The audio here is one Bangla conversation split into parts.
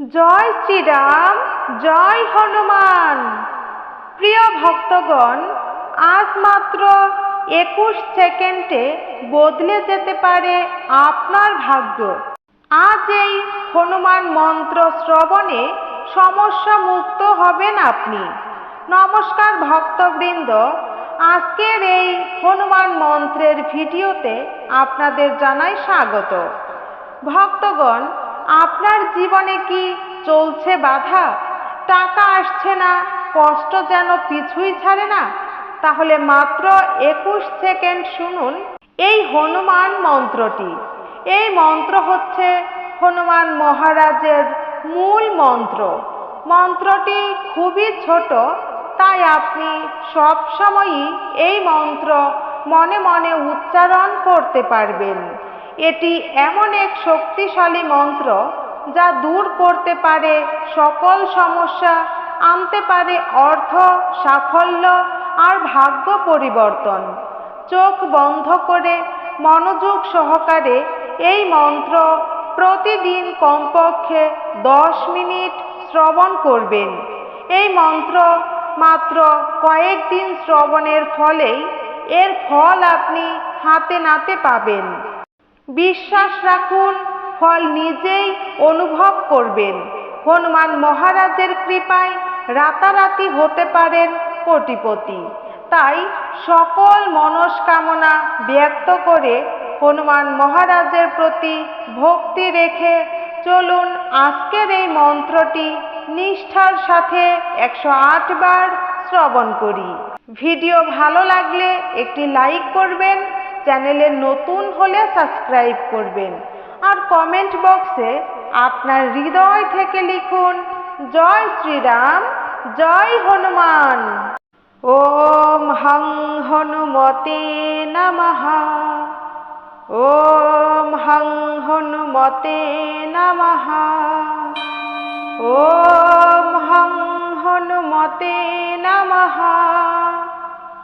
জয় শ্রীরাম, জয় হনুমান। প্রিয় ভক্তগণ, আজ মাত্র একুশ সেকেন্ডে বদলে যেতে পারে আপনার ভাগ্য। আজ এই হনুমান মন্ত্র শ্রবণে সমস্যা মুক্ত হবেন আপনি। নমস্কার ভক্তবৃন্দ, আজকের এই হনুমান মন্ত্রের ভিডিওতে আপনাদের জানাই স্বাগত। ভক্তগণ আপনার জীবনে কি চলছে বাধা? টাকা আসছে না, কষ্ট যেন পিছুই ছাড়ে না? তাহলে মাত্র একুশ সেকেন্ড শুনুন এই হনুমান মন্ত্রটি। এই মন্ত্র হচ্ছে হনুমান মহারাজের মূল মন্ত্র। মন্ত্রটি খুবই ছোট, তাই আপনি সবসময়ই এই মন্ত্র মনে মনে উচ্চারণ করতে পারবেন। এটি এমন এক শক্তিশালী মন্ত্র যা দূর করতে পারে সকল সমস্যা, আনতে পারে অর্থ, সাফল্য আর ভাগ্য পরিবর্তন। চোখ বন্ধ করে মনোযোগ সহকারে এই মন্ত্র প্রতিদিন কমপক্ষে দশ মিনিট শ্রবণ করবেন। এই মন্ত্র মাত্র কয়েকদিন শ্রবণের ফলেই এর ফল আপনি হাতে নাতে পাবেন। বিশ্বাস রাখুন, ফল নিজেই অনুভব করবেন। হনুমান মহারাজের কৃপায় রাতারাতি হতে পারেন কোটিপতি। তাই সকল মনস্কামনা ব্যক্ত করে হনুমান মহারাজের প্রতি ভক্তি রেখে চলুন আজকের এই মন্ত্রটি নিষ্ঠার সাথে একশো বার শ্রবণ করি। ভিডিও ভালো লাগলে একটি লাইক করবেন চ্যানেলে নতুন হলে সাবস্ক্রাইব করবেন। আর কমেন্ট বক্সে আপনার হৃদয় থেকে লিখুন, জয় শ্রীরাম, জয় হনুমান। ওম হং হনুমতে নমঃ। ওম হং হনুমতে নমঃ। ওম হং হনুমতে নমঃ।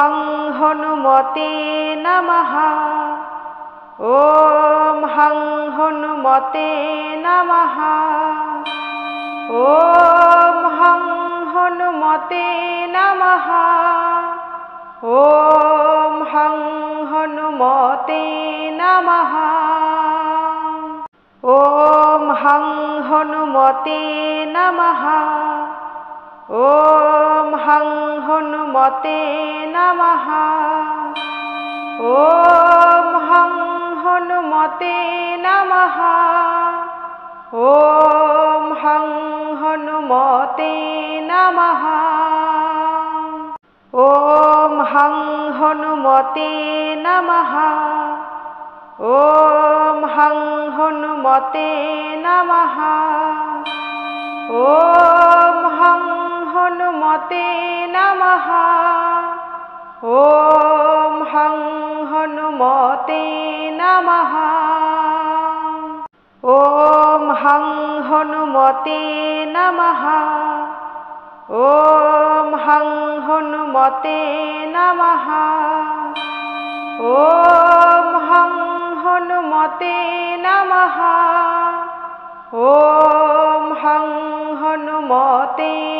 হং হনুমতে নমঃ। ওম হং হনুমতে নমঃ। ওম হং হনুমতে নমঃ। ওম হং হনুমতে নমঃ। ওম হং হনুমতে নমঃ। ওম হং হনুমতে নমঃ। ওম হং হনুমতে নমঃ। ওম হং হনুমতে নমঃ। ওম হং হনুমতে নমঃ। ওম হং হনুমতে নমঃ। ওম হং হনুমতে নমঃ। ওম হং হনুমতে নমঃ। ওম হং হনুমতে নমঃ। ওম হং হনুমতে নমঃ। ওম হং হনুমতে নমঃ। ওম হং হনুমতে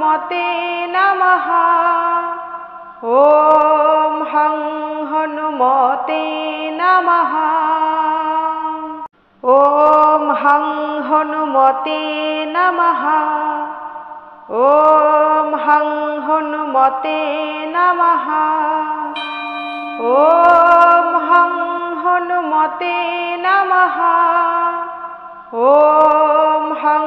মতে নমঃ ওম হং হনুমতে নমঃ ওম হং হনুমতে নমঃ ওম হং হনুমতে নমঃ ওম হং হনুমতে নমঃ ওম হং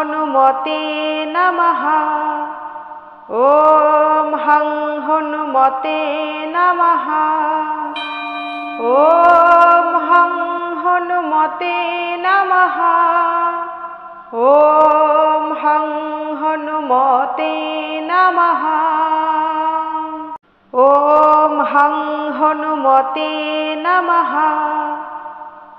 হনুমতে নমঃ। ওম হং হনুমতে নমঃ। ওম হং হনুমতে নমঃ। ওম হং হনুমতে নমঃ। ওম হং হনুমতে নমঃ।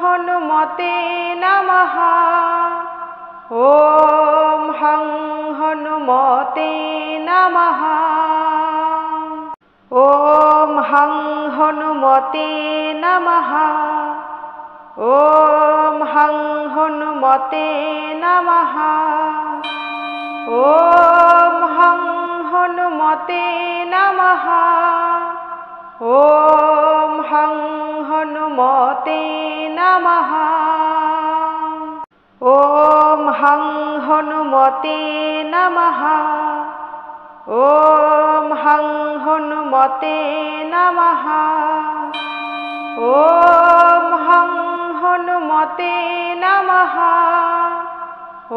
হনুমতে নমঃ। ওম হং হনুমতে নমঃ। ওম হং হনুমতে নমঃ। ওম হং হনুমতে নমঃ। ওম হং হনুমতে নমঃ। ওম হং মতে নমঃ ওম হং হনুমতে নমঃ ওম হং হনুমতে নমঃ ওম হং হনুমতে নমঃ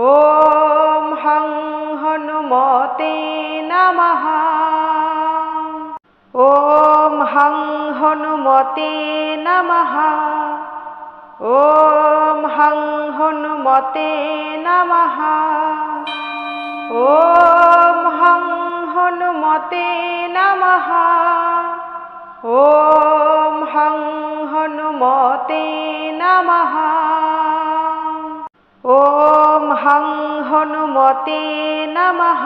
ওম হং হনুমতে নমঃ ওম হং হনুমতে নমঃ। ওম হং হনুমতে নমঃ। ওম হং হনুমতে নমঃ। ওম হং হনুমতে নমঃ। ওম হং হনুমতে নমঃ।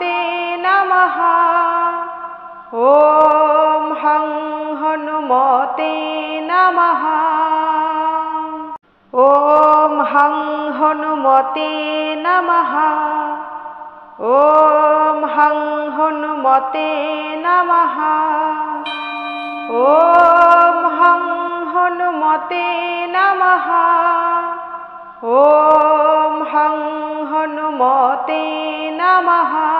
ভগবতে নমঃ ওম হং হনুমতে নমঃ ওম হং হনুমতে নমঃ ওম হং হনুমতে নমঃ ওম হং হনুমতে নমঃ ওম হং হনুমতে নমঃ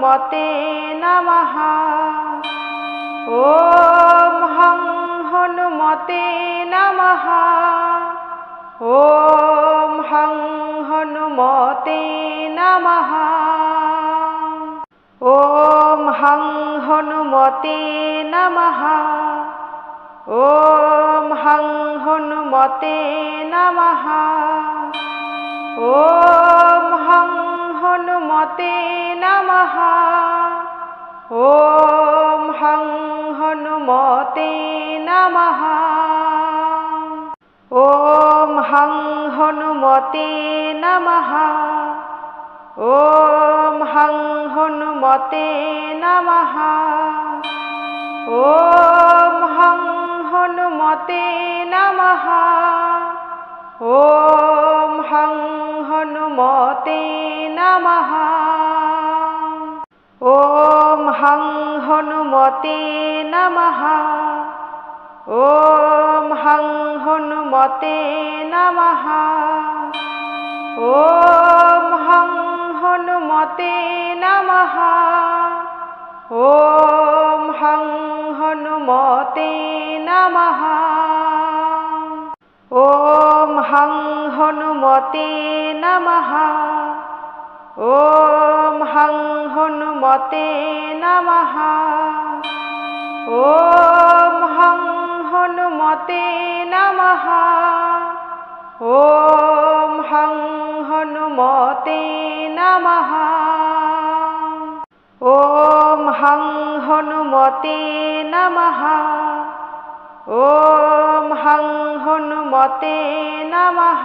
মতে নমঃ। ওম হং হনুমতে নমঃ। ওম হং হনুমতে নমঃ। ওম হং হনুমতে নমঃ। ওম হং হনুমতে নমঃ। ওম হং হনুমতে নমঃ। ওম হং হনুমতে নমঃ। ওম হং হনুমতে নমঃ। ওম হং হনুমতে নমঃ। ওম হং হনুমতে নমঃ। ওম হং হনুমতে নম ও হং হনুমতে নম ও হং হনুমতে নম ও হং হনুমতে নম ও হং হনুমতে নমঃ হনুমতে নমঃ ওম হং হনুমতে নমঃ ওম হং হনুমতে নমঃ ওম হং হনুমতে নমঃ ওম হং হনুমতে নমঃ ওম হং হনুমতে নমঃ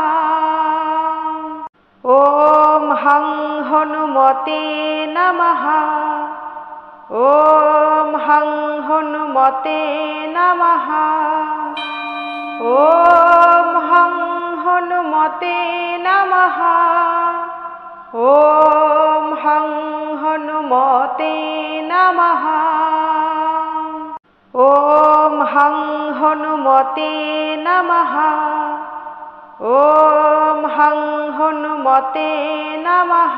হনুমতে নমঃ। ওম হং হনুমতে নমঃ। ওম হং হনুমতে নমঃ। ওম হং হনুমতে নমঃ। ওম হং হনুমতে নমঃ। ওম হং হনুমতে নমঃ।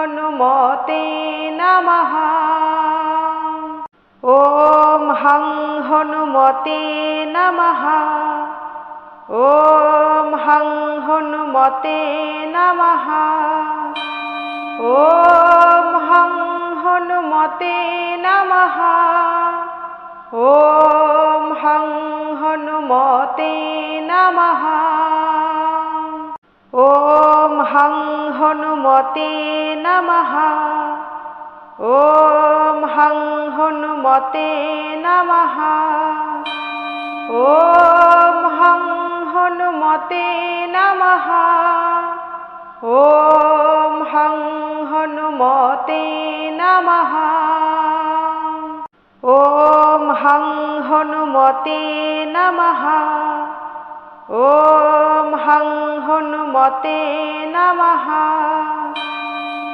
হনুমতে নম ও হং হনুমতে নম ও হং হনুমতে নম ও হং হনুমতে নম ও হং হনুমতে নম ও হং হনু হনুমতে নমঃ। ওম হং হনুমতে নমঃ। ওম হং হনুমতে নমঃ। ওম হং হনুমতে নমঃ। ওম হং হনুমতে নমঃ। ওম হং হনুমতে নমঃ।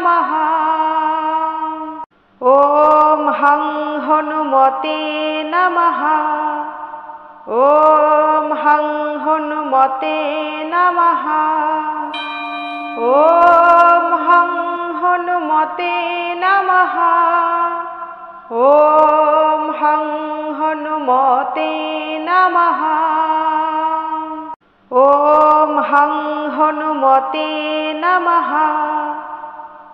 নমঃ ওম হং হনুমতে নমঃ ওম হং হনুমতে নমঃ ওম হং হনুমতে নমঃ ওম হং হনুমতে নমঃ ওম হং হনুমতে নমঃ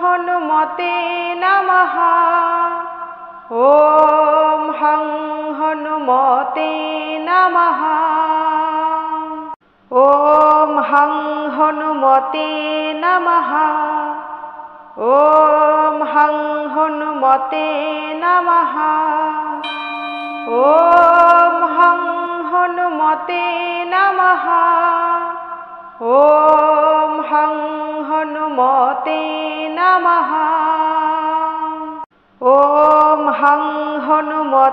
হনুমতে নমঃ। ওম হং হনুমতে নমঃ। ওম হং হনুমতে নমঃ। ওম হং হনুমতে নমঃ। ওম হং হনুমতে নমঃ। ওম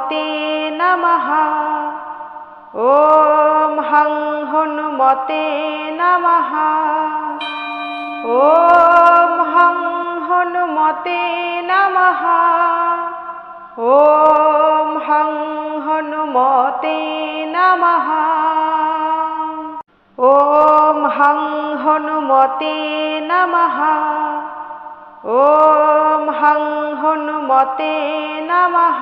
হনুমতে নমঃ ওম হং হনুমতে নমঃ ওম হং হনুমতে নমঃ ওম হং হনুমতে নমঃ ওম হং হনুমতে নমঃ ওম হং হনুমতে নমঃ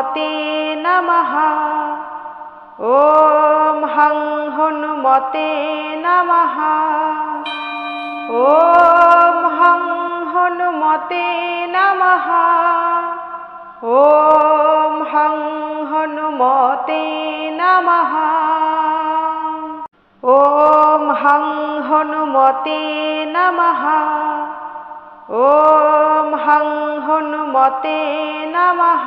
হনুমতে নমঃ। ওম হং হনুমতে নমঃ। ওম হং হনুমতে নমঃ। ওম হং হনুমতে নমঃ। ওম হং হনুমতে নমঃ। ওম হং হনুমতে নমঃ।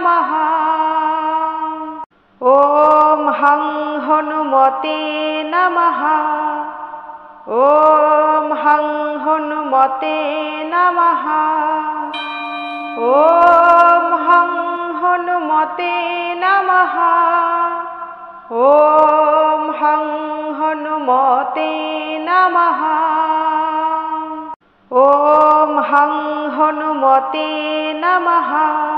নমঃ ওম হং হনুমতে নমঃ ওম হং হনুমতে নমঃ ওম হং হনুমতে নমঃ ওম হং হনুমতে নমঃ ওম হং হনুমতে নমঃ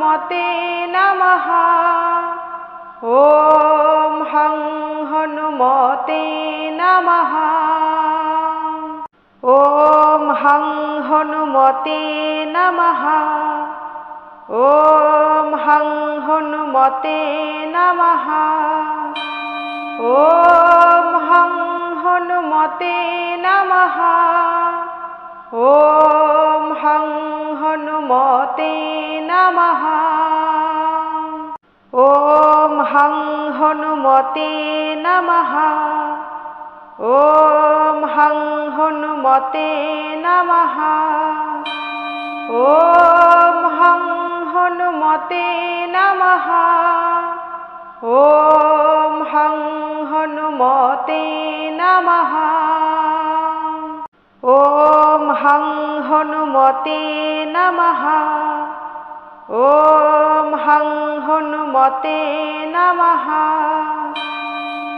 মতে নমঃ ওম হং হনুমতে নমঃ ওম হং হনুমতে নমঃ ওম হং হনুমতে নমঃ ওম হং হনুমতে নমঃ ওম হং হনুমতে নমঃ হনুমতে নমঃ ওম হং হনুমতে নমঃ ওম হং হনুমতে নমঃ ওম হং হনুমতে নমঃ ওম হং হনুমতে নমঃ ওম হং হনুমতে নমঃ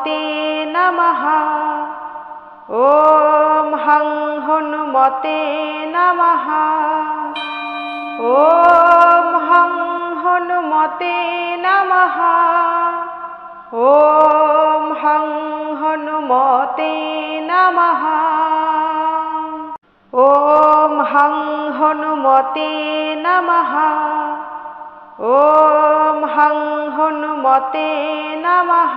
হনুমতে নমঃ ওম হং হনুমতে নমঃ ওম হং হনুমতে নমঃ ওম হং হনুমতে নমঃ ওম হং হনুমতে নমঃ ওম হং হনুমতে নমঃ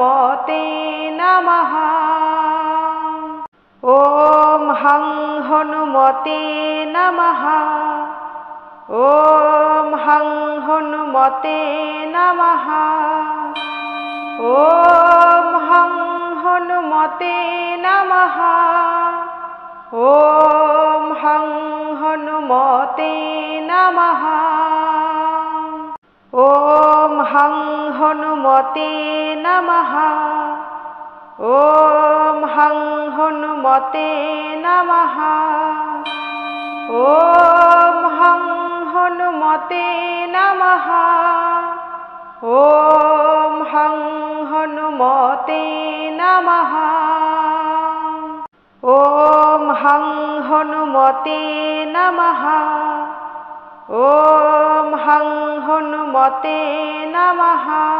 মতে নমঃ ওম হং হনুমতে নমঃ ওম হং হনুমতে নমঃ ওম হং হনুমতে নমঃ ওম হং হনুমতে হনুমতে নমঃ। ওম হং হনুমতে নমঃ। ওম হং হনুমতে নমঃ। ওম হং হনুমতে নমঃ। ওম হং হনুমতে নমঃ। ওম হং হনুমতে নমঃ।